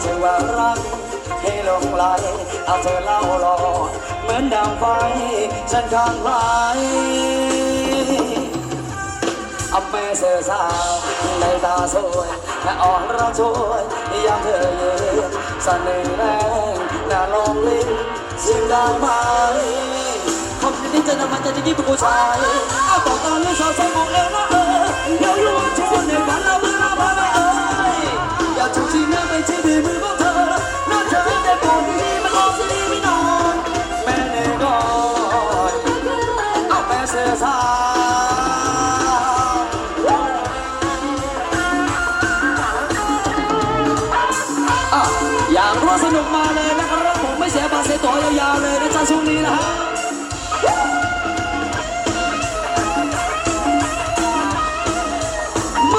เธอว่ารักให้หลงไหลเอาเธอเล่าหลอกเหมือนดังไฟฉันข้างไหลอับแม่เสือสาวในตาสวยและอ่อนราช่วยยามเธอเย็นเสน่ห์แรงน่าลองลิ้นสิ่งได้ไหมผมจะที่จะนำมันจะที่ป็นผู้ชายเอาต่อตอนนี้สาวสมองเอวนะ ตรเสียตั๋วยาวๆเลยนะจ๊ะช่วงนี้นะฮะม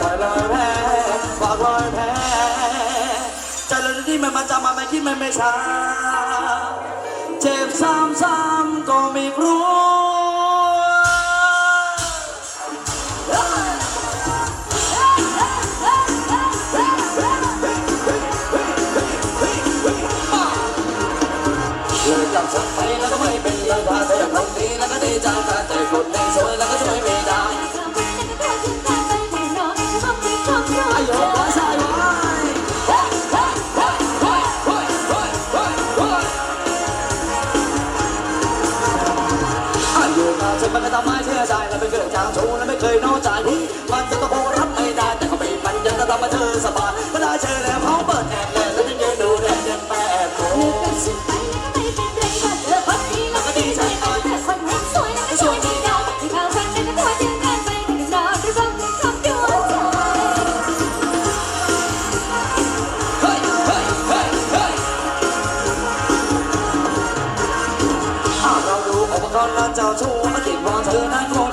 ปล่อยลอยแพ้ฝากลอยแพ้ใจเราที่มันมาจำมาไม่คิดมันไม่ช้าเจ็บซ้ำๆก็ไม่รู้ ชูและไม่เคยน้มันจะต้องโกรับไม่ได้แต่ก็ไม่ปันยังจะทำให้เธอสบายเวลาเจอแล้วเขาเปิดแอบเลยแล้วจะยืนดูแดดยังแปดโมงเราดูอุปกรณ์นั้นเจ้าชู้มาติดว่าเธอนั้นคง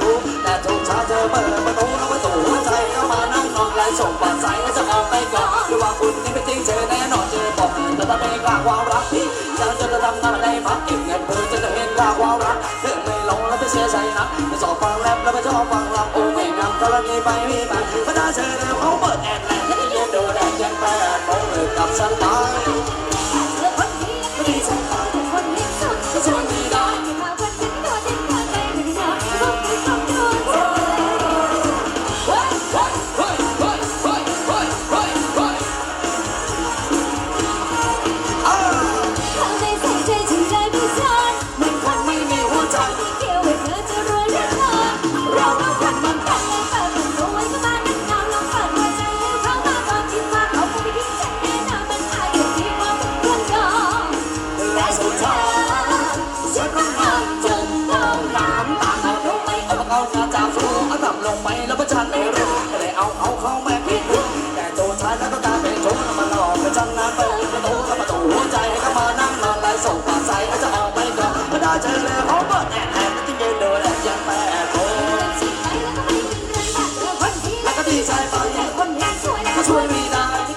ของมาเกรงกูแต่ทุกเช้าเธอเปิดประตูแล้วประตูหัวใจเข้ามานั่งนอนไร้ส่งปากใจแล้วจะออกไปก่อนหรือว่าคุณนี่ไม่จริงเจอแน่นอนเจอบอกแต่ถ้าไม่กล้าความรักพี่จะจะจะทำอะไรพักเก็บเงินเพื่อจะจะเห็นกล้าความรักเธอไม่ลงแล้วจะเสียใจนะจะชอบฟังแรปแล้วก็ชอบฟังรำโอ้ไม่นำกรณีไปไม่ไปก็ได้เจอแล้วเขาเปิดแอดแลนด์แล้วก็ยืนดูแดดยังแปดโมงเลยกับฉันไป เอาของแบบนี้แต่โจชายแล้วก็กลายเป็นโจรมันหลอกไปจังงานเปิดประตูเข้าประตูหัวใจให้เข้ามานั่งนอไหส่งปากใส่ก็จะออกไปก่อนไม่ได้เจอเลยเขาเปิดแอบแอบที่เย็นเดินแอบยังแปะโตแล้วก็ดีใจไปคนนี้ก็ช่วยไม่ได้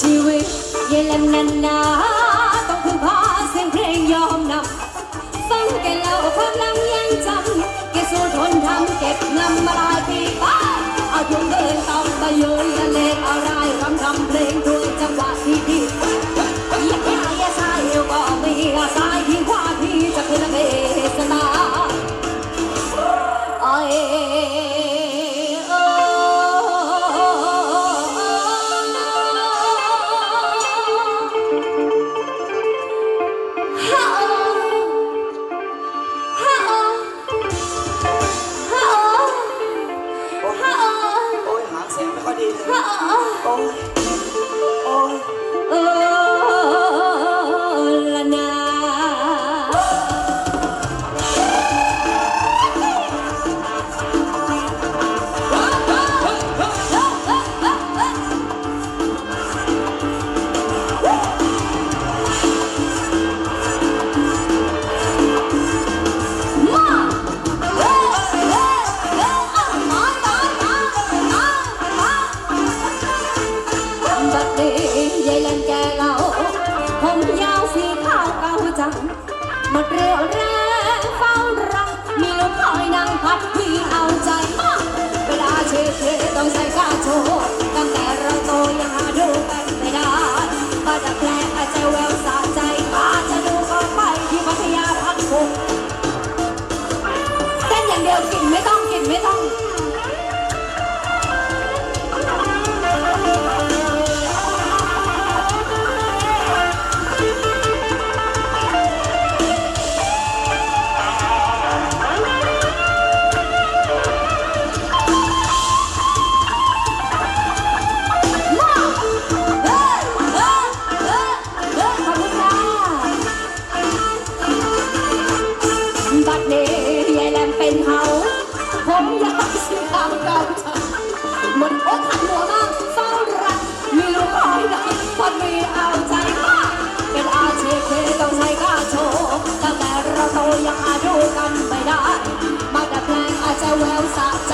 ชีวิตเย็นและนานนาต้องพึ่งพาเสียงเพลงยอมนำฟังแกเล่าความลังยังจำแกสู้ทนทำเก็บนำมาหลายปีไปเอาทุ่งเดินต้องไปยืนละเลงอะไรรำทำเพลงด้วยจังหวะที่ดี จจะแววสะใจ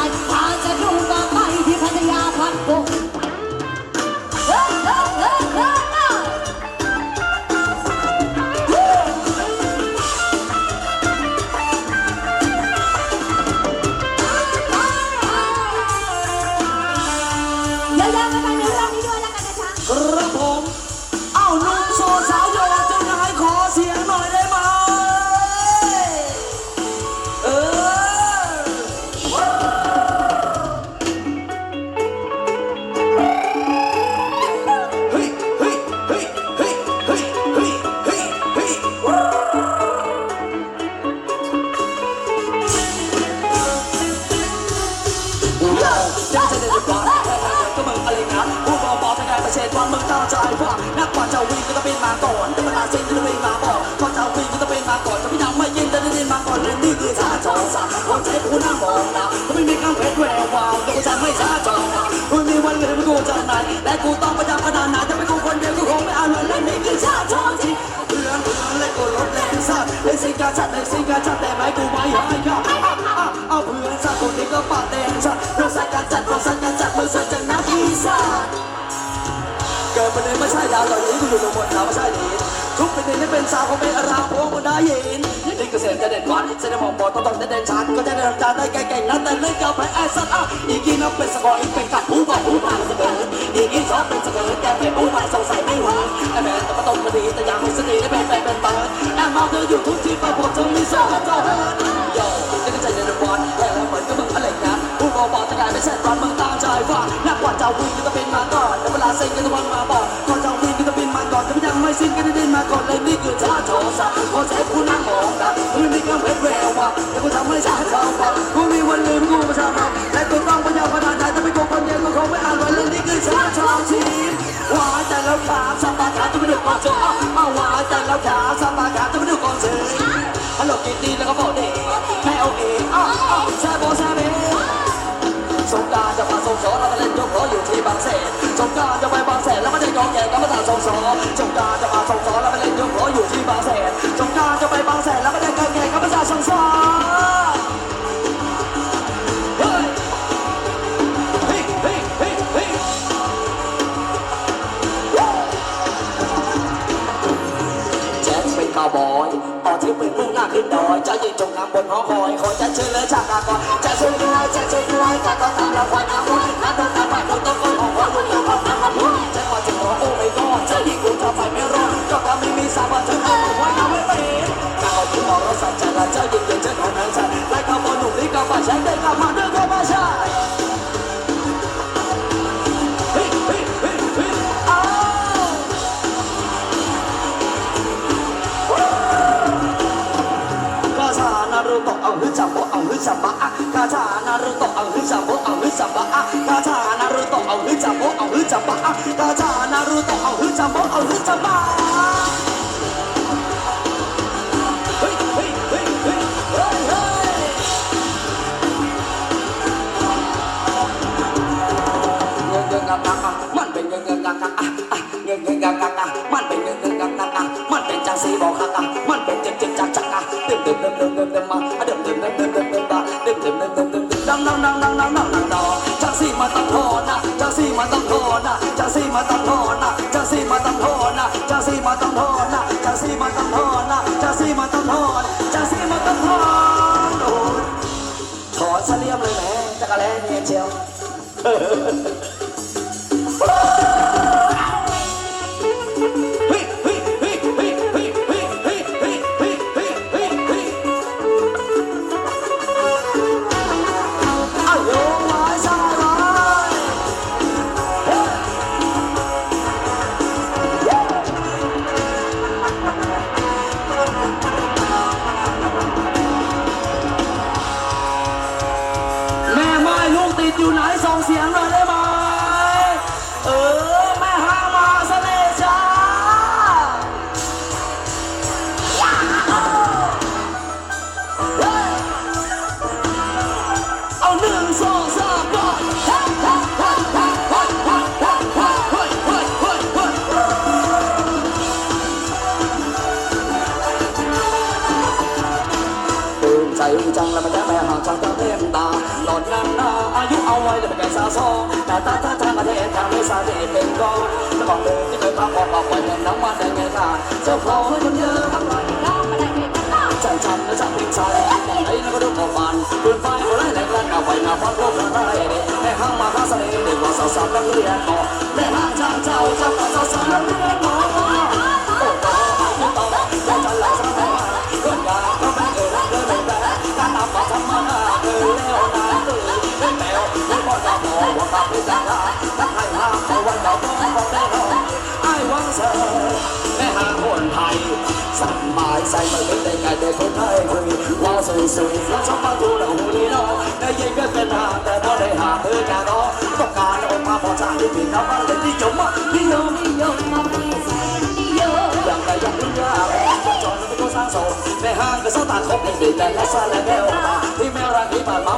เลยสิกาชัดเลยสิกาชัดแต่ไม่กูไม่ให้ค่ะเอาเพื่อนสักคนนี้ก็ปาดแดงสัตว์เราใส่การจัดเราใส่การ ประเด็นไม่ใช่ดาวตอนนี้กูอยู่ตรงบนเขาไม่ใช่ดีทุกประเด็นที่เป็นสาวของเป็นอารามพวกมันได้ยินนี่ก็เสียงจะเด็ดวันเส้มองบอลต้องต้องเด่นชันก็จะเดินจานได้เก่งๆนะแต่เล่นกับไอ้ไอ้สัตว์อะอีกีนับเป็นสกอร์อีกเป็นกับผู้บอกผู้มาเสมออีกีชอบเป็นเสมอแกเป็นผู้มาสงสัยไม่หวานไอ้แม่แต่มาตรงมาดีแต่อยากให้สติทได้เป็นแฟนเป็นเปิดแอบมองเธออยู่ทุกที่ไปพบเธอมีโซ่กับเจ้าเฮิร์นโย่นี่ก็ใจเย็นวันแต่เหมือนกับมึงอะไรนะผู้บอกบอกจะกลายเป็นเส้นตอนมึงตั้งใจว่านักกว่าจ้าวิ่งก็ต้องเป็นมาก่อนาเซ็งก็ต้องวันมาบอกพอเจ้าวิ่งก็ต้องบินมาก่อนแต่ยังไม่สิ้นก็ได้ดินมาก่อนเลยนี่คือชาโชซะพอใจกูนั่งมองนะมึงมีกำเพชรแววว่าแต่กูทำให้ชาเจ้าฟังกูมีวันลืมกูมาชามาและกูต้องพยายามพัฒนาแต่ไม่โกูคนเดียวก็คงไม่อ่านวันเลยนี่คือชาโชชีนวายแต่แล้วขาสัมปาขาจะไม่ดูก่อนเจออ้าววายแต่แล้วขาสัมปาขาจะไม่ดูก่อนเจอฮัลโหลกินดีแล้วก็บอกเด็กแม่โอเอ้าวอ้าวแซ่บโบแซ่บเบ้ สงการจะมาส่งสอนเราเล่นยกล้ออยู่ที่บางแสนสงการจะไปบางแสนแล้วไม่ได้ยองแย่ก็มาตาส่งสอนสงการจะมาส่งสอนแล้วก็เล่นยกล้ออยู่ที่บางแสนสงการจะไปบางแสนแล้วไม่ได้ยองแย่ก็มาตาส่งสอน อยจะยืนจงนำบนหอคอยขอจะเชื่อเลยจากกากรจะช่วยด้วยจะช่วยด้วยกากรตามเราควันอาวุธนักต้องตามมาต้องก้องของขอลุกต้องของนักบุญจะขอจะขอโอ้ไม่ก็จะยิงกูจะไปไม่รอดก็ตำไม่มีสาบานจะเอาไว้เอาไว้เป็นข้ากรที่ของเราสั่นจะละเจะยืนยืนจะของนั้นสั่นและกาบนหนุ่มนี่ก็มาใช้ได้กามาด้วยก็มาใช้ ฮิจับะอาถานารุโตะเอาฮิจับะเอาฮิจับะอะคาถานารุโตะเอาฮิจับะเอาฮิจับะอะคาถานารุโตะเอาฮิจับะเอาฮิจับะเฮ้เฮ้เฮ้เฮ้เฮ้เฮ้เงเงกะกะกะมันเป็นเงเงกะกะอะเงเงกะกะกะมันเป็นเงเงกะกะกะมันเป็นจังสีบอกกะกะมันเป็นเจ็บเจ็บจักจักอะเติมเติมเติมเติมเติมมาเดิมเติมเติมเติม ตาเต็มเต็มเต็มเต็มเต็มดังดังดังดังดังดังดังดอจังสีมาตั้งโทนะจังสีมาตั้งโทนะจังสีมาตั้งโทนะจังสีมาตั้งโทนะจังสีมาตั้งโทนะจังสีมาตั้งโทนะจังสีมาตั้งโทนจังสีมาตั้งโทนโอ้ขอเฉลี่ยมเลยแหมจักรแลเทียนเชียว เอาไว้ด้วแกันสาซอหนาตาท่าทางประเทศทางไม่ซาเทเป็นกองจะบอกเลที่เคยพักบอกบอกไว้เงินน้ำมาแต่เงินาเจ้าขอให้คนเยอะทั้งวันน้อมาได้เงินก้นฉันจำและจำเป็นชายไอ้นั่นก็ดูของมันปืนไฟหัวไรแรงแรงนเอาไว้หน้าพักลมละลายเด็กแม่ห้างมาข้าเสน่ห์เด็กว่าสาวสาวนักเรียนหอแม่ห้างช่าเจ้าเจ้าสาวสาวนักเรียนหอโอ้โหยิ่งต่อแล้จะไหลสักแค่ไหก็อยากก็แม่เออเดินไปแต่การตามมาทำมาเออแล้วนะเอน say mà đến đây ngày để con thấy vui qua rồi rồi nó cho bao tu là hồ đó để dây biết tên hà để nó để hà thứ cả tất cả nó mà bỏ ra đi vì nó bắt lên đi chống đi nhớ đi nhớ mà đi nhớ rằng là rằng đi nhớ cho nó có sáng sổ mẹ hàng cái sao tàn không để để lại xa lại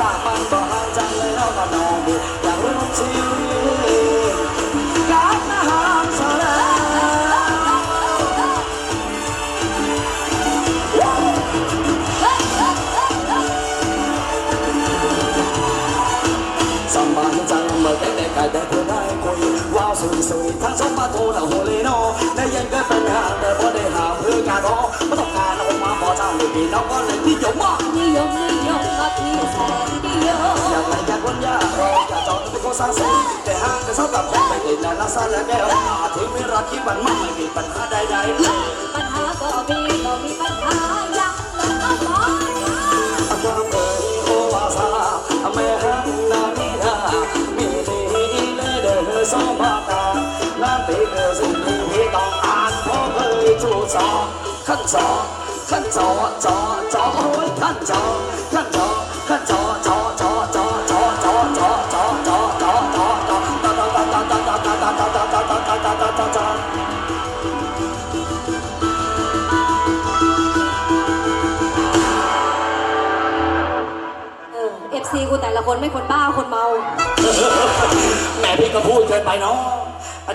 บานบ่ห่างจังเลยแล้วก็นองดูอยากรู้ชีวิตการมาหามสลายสบายจังเมื่อได้ในกายได้คนได้คุยว้าวสุยสุยทั้งสองมาโทรแล้วโหเลยโนได้ยังก็เป็นหางแต่พอได้หาเพื่อการรอไม่ต้องการออกมาพอเจ้าไม่ปีน้องก็เลยนิยมมากนิยมนิย ยากคนยากรออยากจอดเป็นคนสร้างสรรค์แต่ห้างแต่เสาตับไม่ติดในลักษณะแก้วถึงมีรักที่มันไม่มีปัญหาใดๆปัญหาก็มีก็มีปัญหายังไม่เอาหมอความเอ่ยโอวาสาแม่ฮังนานิดามีดีเลยเด้อสองบาตานั่นเป็นสิ่งที่ต้องอ่านเพราะเคยจูจอขั้นจอขั้นจอจอจอโอ้ยขั้นจอขั้นจอ คนไม่คนบ้าคนเมาแม่พี่ก็พูดเกินไปเนาะ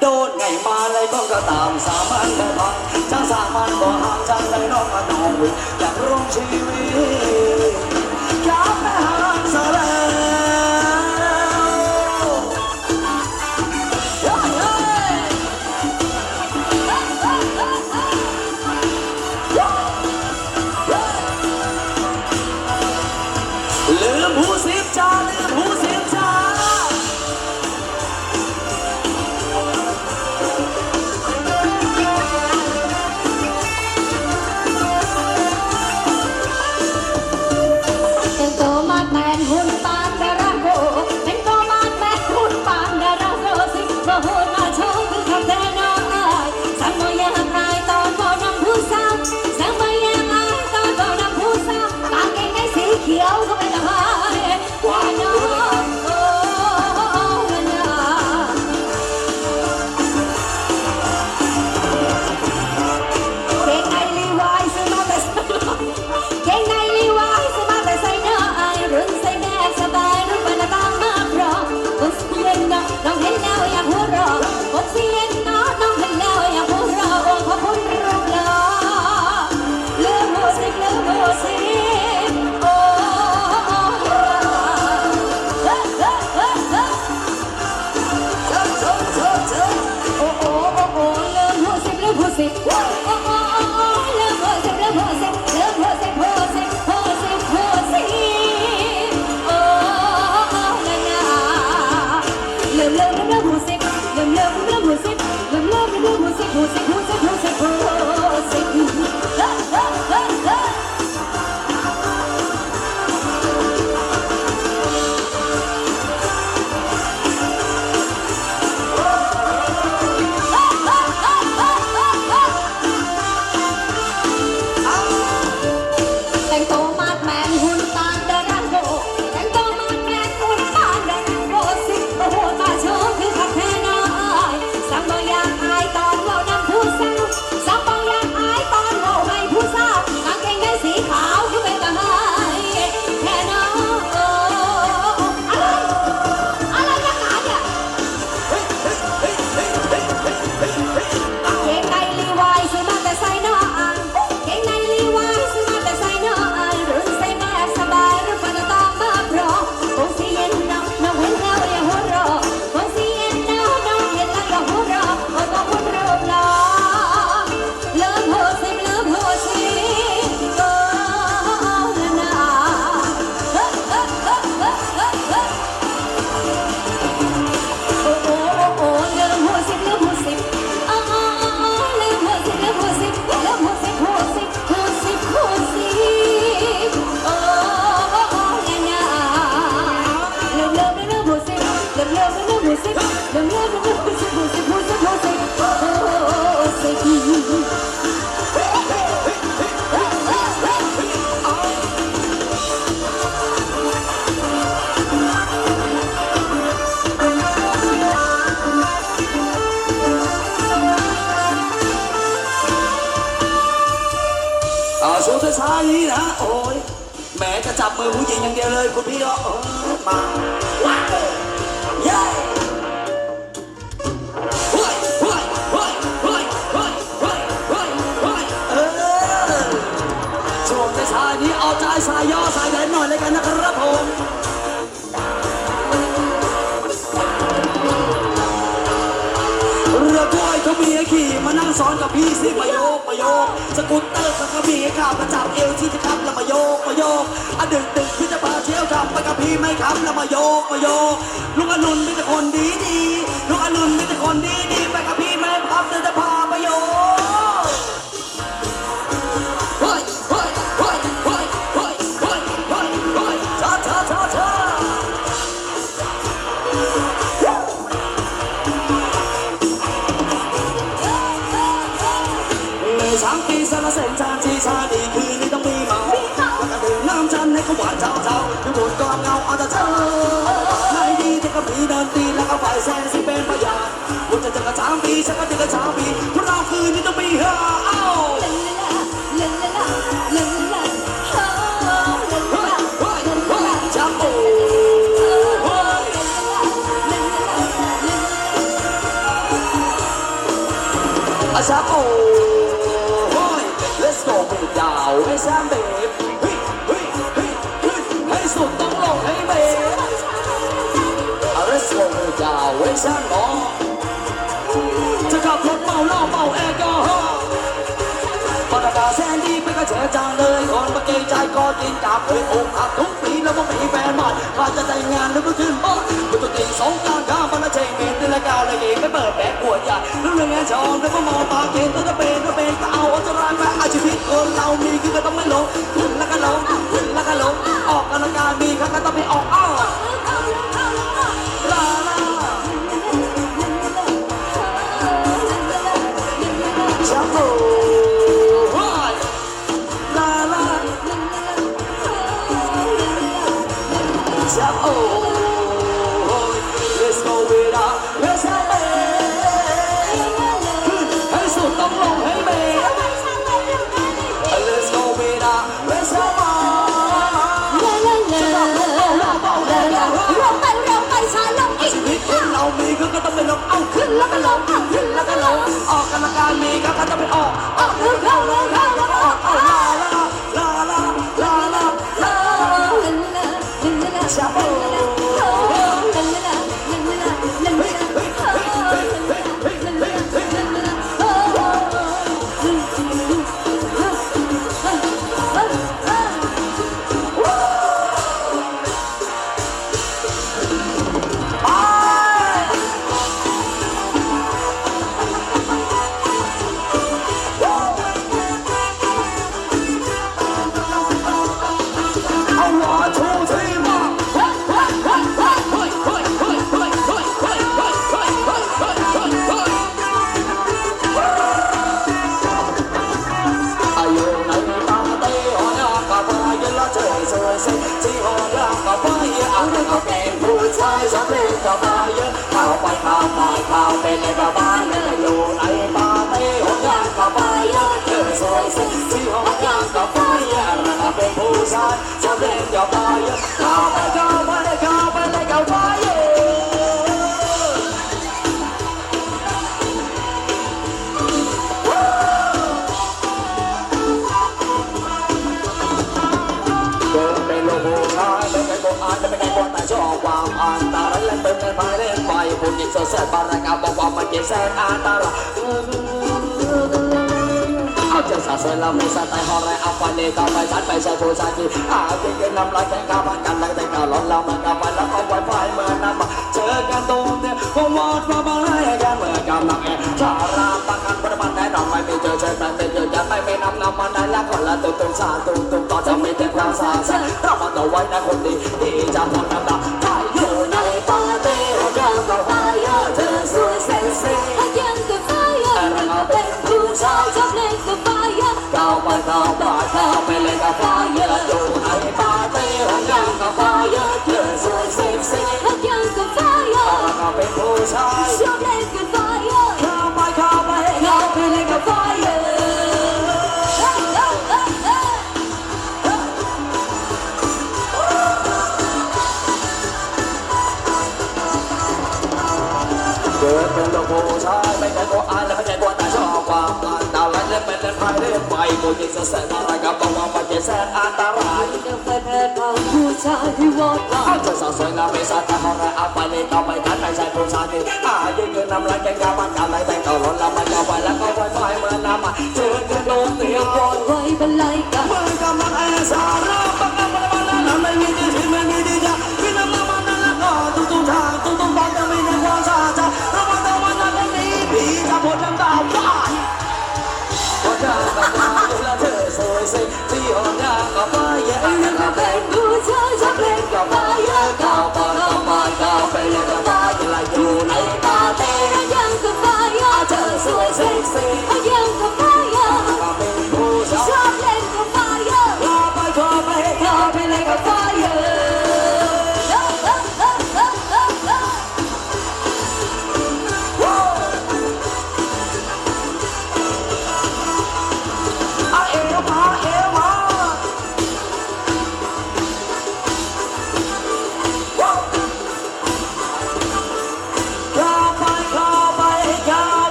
โดนไงมาอะไรก็ตามสามัญแต่างสามัญก็ห้ามจังเลยน้องมาน้องอยากร่วมชีวิต มือผู้หญิงอย่างเดียวเลยคุณพี่ก็มาว้าย้สายย่อสาย ซ้อนกับพี่สิมาโยกมาโยกสกูตเตอร์สันก็มีให้ขับมาจับเอวที่จะขับแล้วมาโยกมาโยกอันดึกดึกพี่จะพาเที่ยวขับไปกับพี่ไม่ขับแล้วมาโยกมาโยกลุงอนุนมีแต่คนดีดีลุงอนุนมีแต่คนดีดีไปกับพี่ไม่พับเดี๋จะพาไปโยก ก็ถึกระชามีเพราะคืนนี้ต้องมีฮอเอ้า อาชาโอ้โ let's go ไปดาให้แซมเบฟเฮ้ยเฮ้ยเฮ้ยเฮ้ยให้สุดต้องลงให้เบฟ let's go ไปดาวให้แซมน้อง เจอจางเลยคนมาเกรงใจก็กินกับเคยอกหักทุกปีแล้วก็มีแฟนใหม่ถ้าจะแต่งงานแล้วก็ขึ้นบ้านมันตัวตีสองกลางข้ามมันละเชงเมนตีละกาวเลยเองไม่เปิดแบกขวดยาแล้วเรื่องงานชองแล้วก็มองตาเกณฑ์ตัวจะเป็นก็เป็นก็เอาอาจะร้ายไปอาชีพคนเรามีคือก็ต้องไม่ลงขึ้นแล้วก็ลงขึ้นแล้วก็ลงออกกำลังกายมีครั้งก็ต้องไปออกอ้า งเอาขึ้นแล้วก็ลงออกกำลังกายมีก็ก็ต้องไปออกออกขึ้นเข้าลงเข้าแล้วก็ออกเอาลาลาลาลาลาลาลาชับโอ้ จะมาเยอะข้าวไปข้าวไปข้าวเป็นในกระบาลเลยอยู่ในป่าไม้หงยางกับไฟเยอะเจอสวยสิที่หงยางกับไฟเยอะระดับเป็นผู้ชายจะเล่นจะไาเยอะข้าวไปข้าวไปข้าวไป็นในกรบาลเย บนแต่ชอบความอันตรายและเป็นไงไปเล่นไปผู้หญิงโซเซตบารักาบอกว่ามันเก็บแสนอันตรายเอาใจสาเสวยเราไม่สไตล์ฮอร์เรเอาไปเลยก็ไปชัดไปใช้ผู้ชายที่อาจจะกินน้ำลายแข่งกาบันกันเลยแต่ก็ร้อนเรามันก็ไปแล้วก็ไวไฟเมื่อนำมาเจอกันตรงเนี่ยผมวอดมาบ้าง ดี๋ยวจะไปไปนำนำมันได้ละคนละตุ้มตุ้มชาตุ้มตุ้มต่อจะม่เก็ความสาสนเรามาต่อไว้นคนดีที่จะทำนำตาถ้อยู่ในปาร์ตี้เราก็ไปเยอะเธสวยเซ็ยังก็ไปเยอะเราเป็ผู้ชายชอบเล่นก็ไปเยอะเราไปต่อไปเข้าไปเล่นก็ไปอยู่ในปาร์ตี้เราก็ไปเยอะเธสวยเซ็ยังก็ไปเยอะเราเป็ผู้ชาย เกิดเป็นลูกผู้ชายไม่ใช่ตัวอายและไม่ใช่ตัวแต่ชอบความอันตรายเล่นเป็นเล่นไปเล่นไปผู้หญิงจะแสนอะไรกับบอกว่ามันจะแสนอันตรายเป็นเป็นผู้ชายที่วอดวาเอาเธอสาวสวยงามไม่สาดแต่หอไรเอาไปเลยต่อไปกันไม่ใช่ผู้ชายที่อายืนยืนนำลายแกงกามันกันไรแต่งต่อร้อนแล้วมันก็ไปแล้วก็ไฟไฟเมื่อน้ำมาเจอกันโดนเตียงบนไว้เป็นไร หมดน้ำตาหวานพอได้กับตาเวลาเธอสวยสิที่อ่อนยากับฟ้ายรื่ตับเพลงดูเธอจะเพกับฟ้ายเข้าปากเข้าปาเข้าไปเรื่องกับฟ้าจอยู่ในตาเต้ยังกับฟ้ายเธอสวยเซ็กซี่ยงกับ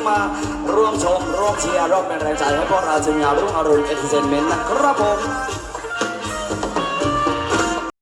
ที่มาร่วมชมร่วมเชียร์ร่วมเป็นแรงใจให้พวกเราทีมงานรุ่งอรุณเอนเตอร์เทนเมนต์นะครับผม